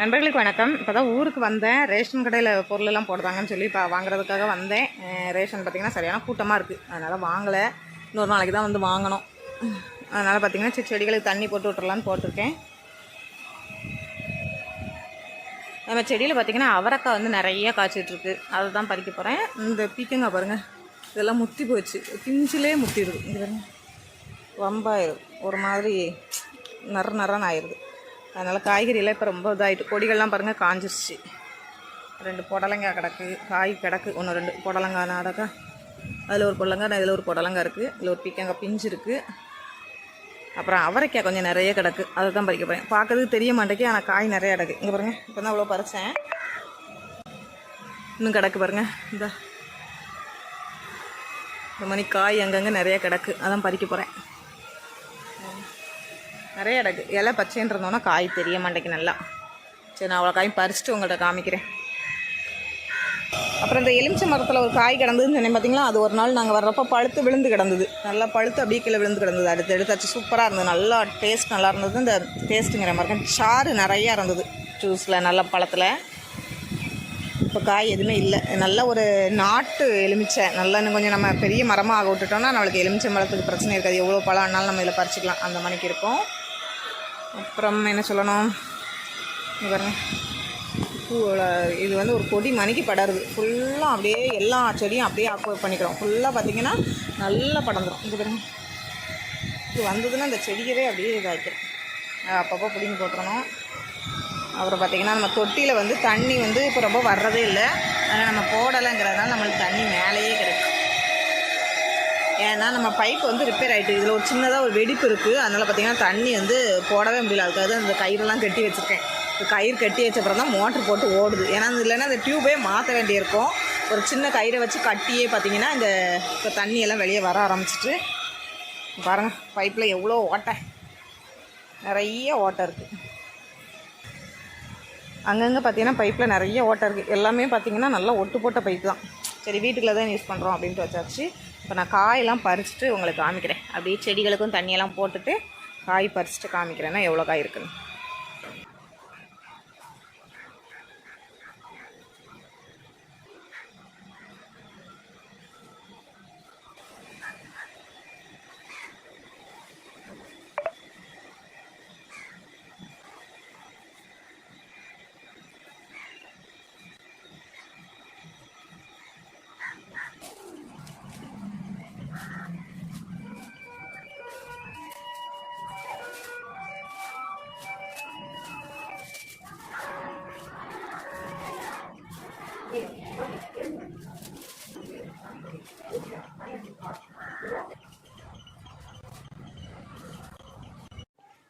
நண்பர்களுக்கு வணக்கம். இப்போ தான் ஊருக்கு வந்தேன். ரேஷன் கடையில் பொருளெல்லாம் போடுறாங்கன்னு சொல்லி இப்போ வாங்குறதுக்காக வந்தேன். ரேஷன் பார்த்திங்கன்னா சரியான கூட்டமாக இருக்குது அதனால் வாங்கலை. இன்னொரு நாளைக்கு தான் வந்து வாங்கணும். அதனால் பார்த்திங்கன்னா சரி செடிகளுக்கு தண்ணி போட்டு விட்டுறலான்னு போட்டிருக்கேன். நம்ம செடியில் பார்த்திங்கன்னா அவரக்காய் வந்து நிறைய காய்ச்சிட்ருக்கு அதை தான் பறிக்க போகிறேன் இந்த பீக்கங்காய் பாருங்கள் இதெல்லாம் முத்தி போச்சு. பிஞ்சிலே முத்திடுது. இது பாருங்கள் ரொம்ப ஒரு மாதிரி நர நரன்னு ஆயிடுது அதனால் காய்கறியெல்லாம் இப்போ ரொம்ப இதாகிட்டு கொடிகள்லாம் பாருங்கள் காஞ்சிருச்சு. ரெண்டு புடலங்காய் கிடக்கு காய் கிடக்கு ஒன்று ரெண்டு புடலங்காய் நாடக்கா அதில் ஒரு புடலங்காய் இதில் ஒரு புடலங்காய் இருக்குது இதில் ஒரு பீக்கங்காய் பிஞ்சு இருக்குது அப்புறம் அவரைக்காய் கொஞ்சம் நிறைய கிடக்கு. அதை தான் பறிக்க போகிறேன் பார்க்கறதுக்கு தெரிய மாட்டேங்கி ஆனால் காய் நிறைய கிடக்கு. இங்கே பாருங்க இப்போ தான் அவ்வளோ பறித்தேன் இன்னும் கிடக்கு பாருங்கள் இந்த. இந்த மாதிரி காய் அங்கங்கே நிறைய கிடக்கு. அதான் பறிக்க போகிறேன் நிறைய கிடக்கு இலை பச்சைன்னு இருந்தோன்னா காய் தெரிய மாட்டேங்குது நல்லா. சரி நான் அவ்வளோ காயும் பறிச்சுட்டு உங்கள்கிட்ட காமிக்கிறேன். அப்புறம் இந்த எலுமிச்சை மரத்தில் ஒரு காய் கிடந்ததுன்னு சொன்னேன் பார்த்தீங்களா அது ஒரு நாள் நாங்கள் வர்றப்போ பழுத்து விழுந்து கிடந்தது. நல்லா பழுத்து அப்படியே கீழே விழுந்து கிடந்தது. அடுத்து எடுத்தாச்சு சூப்பராக இருந்தது. நல்லா டேஸ்ட் நல்லா இருந்தது. இந்த டேஸ்ட்டுங்கிற மாதிரி சாறு நிறையா இருந்தது. ஜூஸில் நல்ல பழத்தில். இப்போ காய் எதுவுமே இல்லை. நல்ல ஒரு நாட்டு எலுமிச்சை. நல்லா இன்னும் கொஞ்சம் நம்ம பெரிய மரமாக ஆக விட்டுட்டோம்னா நம்மளுக்கு எலுமிச்சை மரத்துக்கு பிரச்சனை இருக்காது. எவ்வளோ பழம் ஆனாலும் நம்ம இதில் பறிச்சிக்கலாம். அந்த மணிக்கு இருக்கும். அப்புறம் என்ன சொல்லணும்? பூவோட இது வந்து ஒரு கொடி மணிக்கு படருது. ஃபுல்லாக அப்படியே எல்லா செடியும் அப்படியே ஆக்குவை பண்ணிக்கிறோம். ஃபுல்லாக பார்த்தீங்கன்னா நல்லா படந்துடும் இது பாருங்க. இது வந்ததுன்னா இந்த செடியவே அப்படியே இதாக்கிறோம் அப்பப்போ பிடிங்கி போட்டுறணும். அப்புறம் பார்த்திங்கன்னா நம்ம தொட்டியில் வந்து தண்ணி வந்து இப்போ ரொம்ப வர்றதே இல்லை. ஆனால் நம்ம போடலைங்கிறதுனால நம்மளுக்கு தண்ணி மேலேயே கிடைக்கும் ஏன்னா நம்ம பைப் வந்து ரிப்பேர் ஆகிட்டு இதில் ஒரு சின்னதாக ஒரு வெடிப்பு இருக்குது அதனால் பார்த்திங்கன்னா தண்ணி வந்து போடவே முடியல. அதுக்காக அந்த கயிறெல்லாம் கட்டி வச்சுருக்கேன். கயிறு கட்டி வச்சப்புறம் தான் மோட்ரு போட்டு ஓடுது. ஏன்னா அது இல்லைன்னா அந்த டியூபே மாற்ற வேண்டியிருக்கும். ஒரு சின்ன கயிறை வச்சு கட்டியே பார்த்திங்கன்னா இந்த இப்போ தண்ணியெல்லாம் வெளியே வர ஆரம்பிச்சிட்டு பாருங்கள் பைப்பில் எவ்வளோ ஓட்டை. நிறைய ஓட்டை இருக்குது அங்கங்கே பார்த்தீங்கன்னா பைப்பில் நிறைய ஓட்டை இருக்குது எல்லாமே பார்த்தீங்கன்னா நல்லா ஒட்டு போட்ட பைப் தான். சரி வீட்டுக்குள்ளே தான் யூஸ் பண்ணுறோம் அப்படின்ட்டு வச்சாச்சு. இப்போ நான் காயெல்லாம் பறிச்சுட்டு உங்களுக்கு காமிக்கிறேன். அப்படியே செடிகளுக்கும் தண்ணியெல்லாம் போட்டுட்டு காய் பறிச்சுட்டு காமிக்கிறேன்னா எவ்வளோ காய் இருக்குன்னு.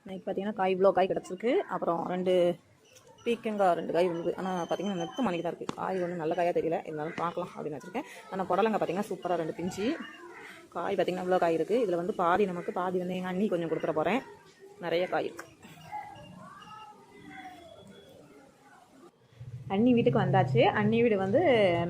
நைட் பார்த்தீங்கன்னா காய் இவ்வளோ காய் கிடச்சிருக்கு. அப்புறம் ரெண்டு பீக்கங்காய் ரெண்டு காய் வந்து ஆனால் பார்த்தீங்கன்னா நெத்து மணிக்கு தான் இருக்குது காய் ஒன்றும் நல்ல காயாக தெரியல. இருந்தாலும் பார்க்கலாம் அப்படின்னு வச்சுருக்கேன். ஆனால் புடலங்க பார்த்தீங்கன்னா சூப்பராக ரெண்டு பிஞ்சு. காய் பார்த்தீங்கன்னா இவ்வளோ காய் இருக்குது இதில் வந்து பாதி நமக்கு பாதி வந்து எங்கள் அண்ணி கொஞ்சம் கொடுத்துட போகிறேன் நிறைய காய் இருக்குது அண்ணி வீட்டுக்கு வந்தாச்சு. அண்ணி வீடு வந்து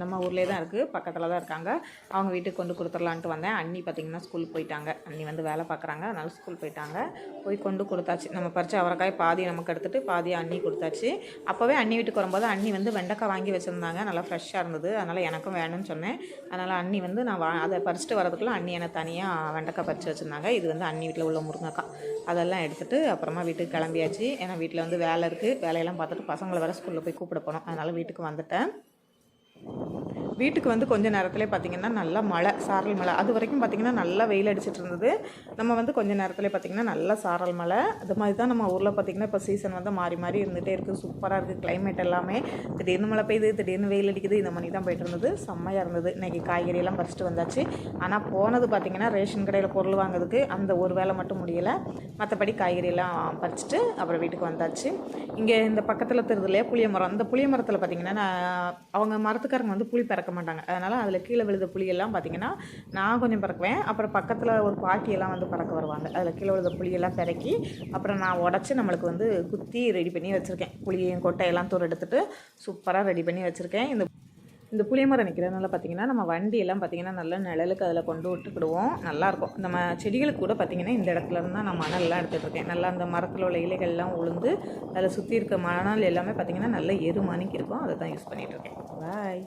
நம்ம ஊர்லேயே தான் இருக்குது பக்கத்தில் தான் இருக்காங்க. அவங்க வீட்டுக்கு கொண்டு கொடுத்துடலான்ட்டு வந்தேன். அண்ணி பார்த்திங்கன்னா ஸ்கூலுக்கு போயிட்டாங்க. அண்ணி வந்து வேலை பார்க்குறாங்க அதனால் ஸ்கூல் போயிட்டாங்க. போய் கொண்டு கொடுத்தாச்சு. நம்ம பறிச்சு அவரைக்காய் பாதி நமக்கு எடுத்துகிட்டு பாதி அண்ணி கொடுத்தாச்சு. அப்போவே அண்ணி வீட்டுக்கு வரும்போது அண்ணி வந்து வெண்டைக்காய் வாங்கி வச்சுருந்தாங்க. நல்லா ஃப்ரெஷ்ஷாக இருந்தது. அதனால் எனக்கும் வேணும்னு சொன்னேன். அதனால் அண்ணி வந்து நான் வா அதை பறிச்சுட்டு வரதுக்குள்ளே அண்ணி எனக்கு தனியாக வெண்டைக்காய் பறித்து வச்சுருந்தாங்க. இது வந்து அண்ணி வீட்டில் உள்ள முருங்கைக்காய். அதெல்லாம் எடுத்துகிட்டு அப்புறமா வீட்டுக்கு கிளம்பியாச்சு. ஏன்னா வீட்டில் வந்து வேலை இருக்குது வேலையெல்லாம் பார்த்துட்டு பசங்களை வேறு ஸ்கூலில் போய் கூப்பிட போனோம். அதனால் வீட்டுக்கு வந்துட்டேன். வீட்டுக்கு வந்து கொஞ்ச நேரத்தில் பார்த்திங்கன்னா நல்லா மழை சாரல் மழை. அது வரைக்கும் பார்த்திங்கன்னா நல்லா வெயில் அடிச்சிட்டு இருந்தது. நம்ம வந்து கொஞ்ச நேரத்தில் பார்த்திங்கன்னா நல்லா சாரல் மழை. அது மாதிரி தான் நம்ம ஊரில் பார்த்திங்கன்னா இப்போ சீசன் வந்து மாறி மாறி இருந்துகிட்டே இருக்குது சூப்பராக இருக்குது கிளைமேட் எல்லாமே. திடீர்னு மழை பெய்யுது திடீர்னு வெயில் அடிக்குது இந்த மாதிரி தான் போயிட்டு இருந்தது. செம்மையாக இருந்தது. இன்றைக்கி காய்கறியெல்லாம் பறிச்சிட்டு வந்தாச்சு. ஆனால் போனது பார்த்திங்கன்னா ரேஷன் கடையில் பொருள் வாங்குறதுக்கு அந்த ஒரு வேலை மட்டும் முடியலை. மற்றபடி காய்கறியெல்லாம் பறிச்சுட்டு அப்புறம் வீட்டுக்கு வந்தாச்சு. இங்கே இந்த பக்கத்தில் தெரியுது இல்லையா புளிய மரம். அந்த புளிய மரத்தில் பார்த்திங்கன்னா நான் அவங்க மரத்துக்காரங்க வந்து புளி பறக்க பறக்க மாட்டாங்க. அதனால் அதில் கீழே விழுத புளியெல்லாம் பார்த்திங்கன்னா நான் கொஞ்சம் பறக்குவேன். அப்புறம் பக்கத்தில் ஒரு பாட்டியெல்லாம் வந்து பறக்க வருவாங்க. அதில் கீழே விழுத புளியெல்லாம் பிறக்கி அப்புறம் நான் உடச்சி நம்மளுக்கு வந்து குத்தி ரெடி பண்ணி வச்சுருக்கேன். புளியையும் கொட்டையெல்லாம் தூர் எடுத்துகிட்டு சூப்பராக ரெடி பண்ணி வச்சுருக்கேன். இந்த இந்த புளியமரம் நிற்கிறதுனால பார்த்தீங்கன்னா நம்ம வண்டியெல்லாம் பார்த்தீங்கன்னா நல்லா நிழலுக்கு அதில் கொண்டு விட்டுக்கிடுவோம் நல்லாயிருக்கும். நம்ம செடிகளுக்கு கூட பார்த்தீங்கன்னா இந்த இடத்துல இருந்தால் தான் நான் மணல்லாம் எடுத்துகிட்டு இருக்கேன். நல்லா அந்த மரத்தில் உள்ள இலைகள்லாம் உளுந்து அதில் சுற்றி இருக்க மணல் எல்லாமே பார்த்தீங்கன்னா நல்ல எரு இருக்கும். அதை தான் யூஸ் பண்ணிகிட்டு இருக்கேன். பாய்